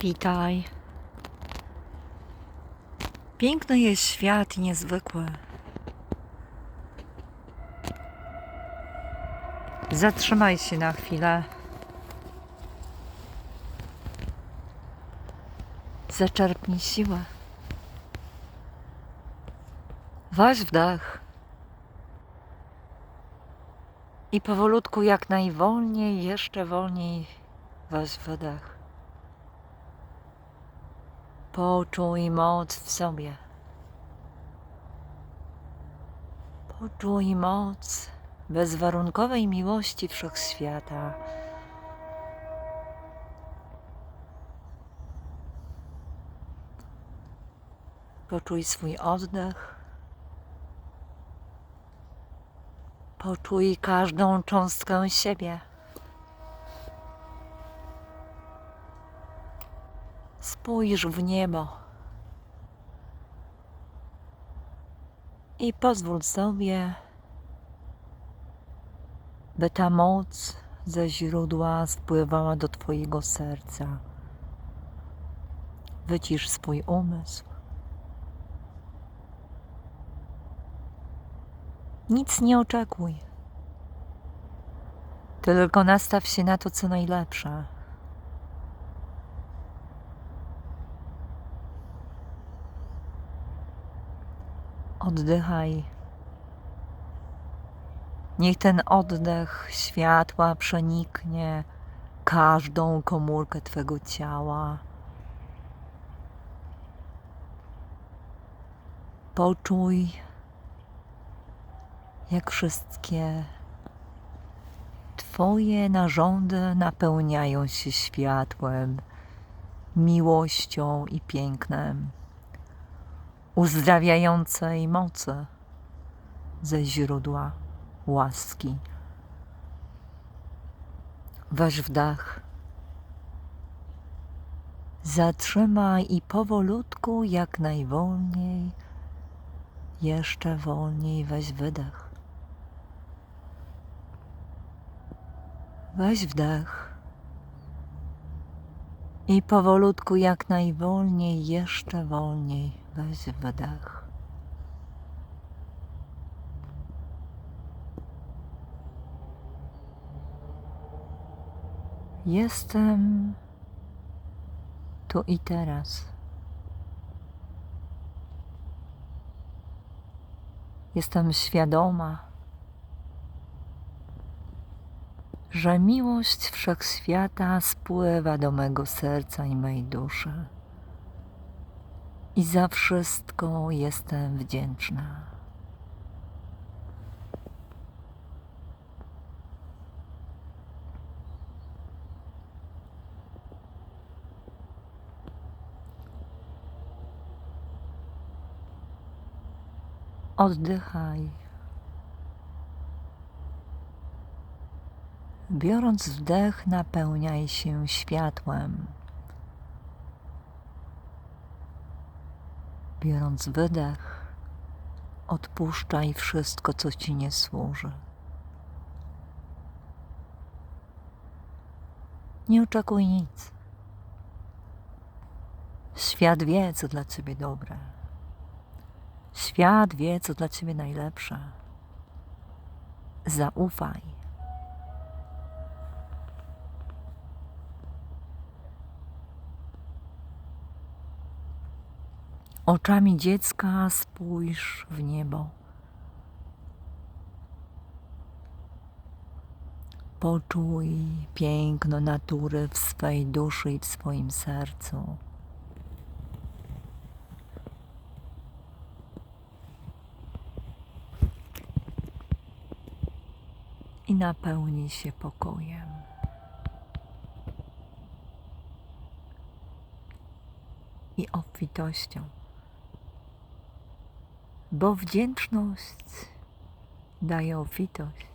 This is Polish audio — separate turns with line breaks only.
Witaj. Piękny jest świat i niezwykły. Zatrzymaj się na chwilę. Zaczerpnij siłę. Weź wdech. I powolutku, jak najwolniej, jeszcze wolniej, weź wydech. Poczuj moc w sobie. Poczuj moc bezwarunkowej miłości wszechświata. Poczuj swój oddech. Poczuj każdą cząstkę siebie. Spójrz w niebo i pozwól sobie, by ta moc ze źródła spływała do Twojego serca. Wycisz swój umysł. Nic nie oczekuj. Tylko nastaw się na to, co najlepsze. Oddychaj. Niech ten oddech światła przeniknie każdą komórkę Twego ciała. Poczuj, jak wszystkie Twoje narządy napełniają się światłem, miłością i pięknem uzdrawiającej mocy ze źródła łaski. Weź wdech. Zatrzymaj i powolutku, jak najwolniej, jeszcze wolniej weź wydech. Weź wdech. I powolutku, jak najwolniej, jeszcze wolniej weź wydech. Jestem tu i teraz. Jestem świadoma, że miłość wszechświata spływa do mego serca i mej duszy. I za wszystko jestem wdzięczna. Oddychaj. Biorąc wdech, napełniaj się światłem. Biorąc wydech, odpuszczaj wszystko, co ci nie służy. Nie oczekuj nic. Świat wie, co dla ciebie dobre. Świat wie, co dla ciebie najlepsze. Zaufaj. Oczami dziecka spójrz w niebo. Poczuj piękno natury w swej duszy i w swoim sercu. I napełnij się pokojem. I obfitością bo wdzięczność daje obfitość.